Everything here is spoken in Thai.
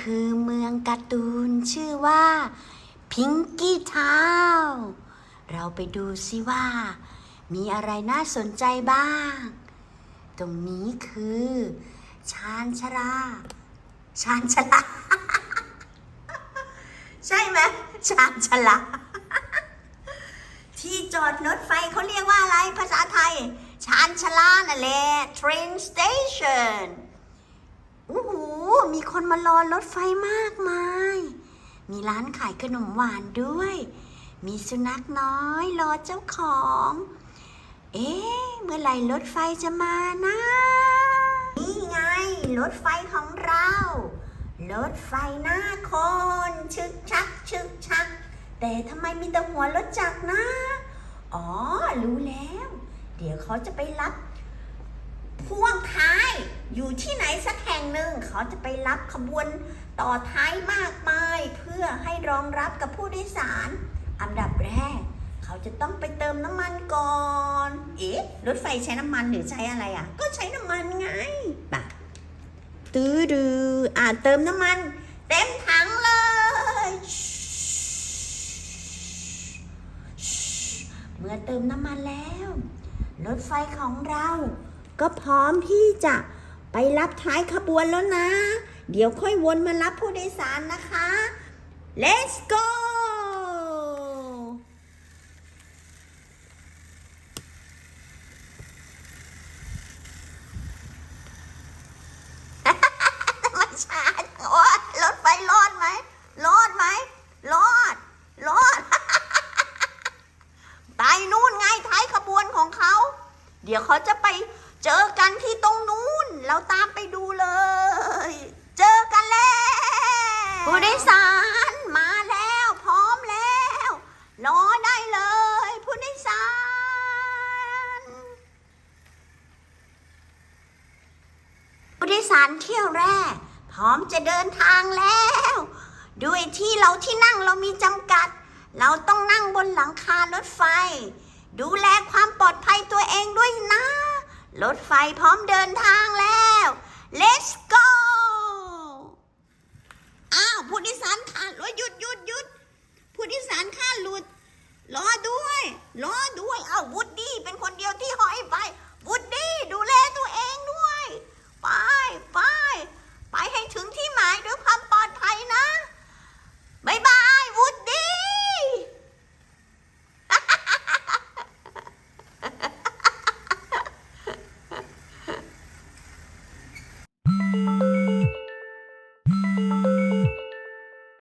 คือเมืองการ์ตูนชื่อว่าพิงกี้ทาวเราไปดูซิว่า มีอะไรน่าสนใจบ้าง ตรงนี้คือชานชราชานชลาใช่ไหมชานชลาที่จอดรถไฟเขาเรียกว่าอะไรภาษาไทย ชานชาลานั่นแหละ train station โอ้โหมีคนมารอรถไฟมากมาย มีร้านขายขนมหวานด้วย มีสุนัขน้อยรอเจ้าของ เอ๊ะ เมื่อไหร่รถไฟจะมานะ นี่ไง รถไฟของเรา รถไฟหน้าคน ชึกชัก ชึกชัก แต่ทำไมมีแต่หัวรถจักรนะ อ๋อ รู้แล้ว เดี๋ยวเขาจะไปรับ พ่วงท้าย อยู่ที่ไหนสักแห่งหนึ่งเขาจะไปรับขบวนต่อท้ายมากมาย เพื่อให้รองรับกับผู้โดยสาร อันดับแรก เขาจะต้องไปเติมน้ำมันก่อน เอ๊ะรถไฟใช้น้ำมันหรือใช้อะไรอะ ก็ใช้น้ำมันไงปะตื้อดืออ่าเติมน้ำมัน เต็มถังเลยเมื่อเติมน้ำมันแล้ว รถไฟของเรา ก็พร้อมที่จะไปรับท้ายขบวนแล้วนะ เดี๋ยวค่อยวนมารับผู้โดยสารนะคะ let's go ไม่ใช่โอ้ยรถไฟรอดไหมรอดไหมรอดรอดไปนู่นไงท้ายขบวนของเขา เดี๋ยวเขาจะไป สารมาแล้วพร้อมแล้วรอได้เลย ผู้โดยสาร ผู้โดยสารเที่ยวแรก พร้อมจะเดินทางแล้ว ด้วยที่เราที่นั่งเรามีจำกัด เราต้องนั่งบนหลังคารถไฟ ดูแลความปลอดภัยตัวเองด้วยนะ รถไฟพร้อมเดินทางแล้ว let's ผู้โดยสานแล้วถ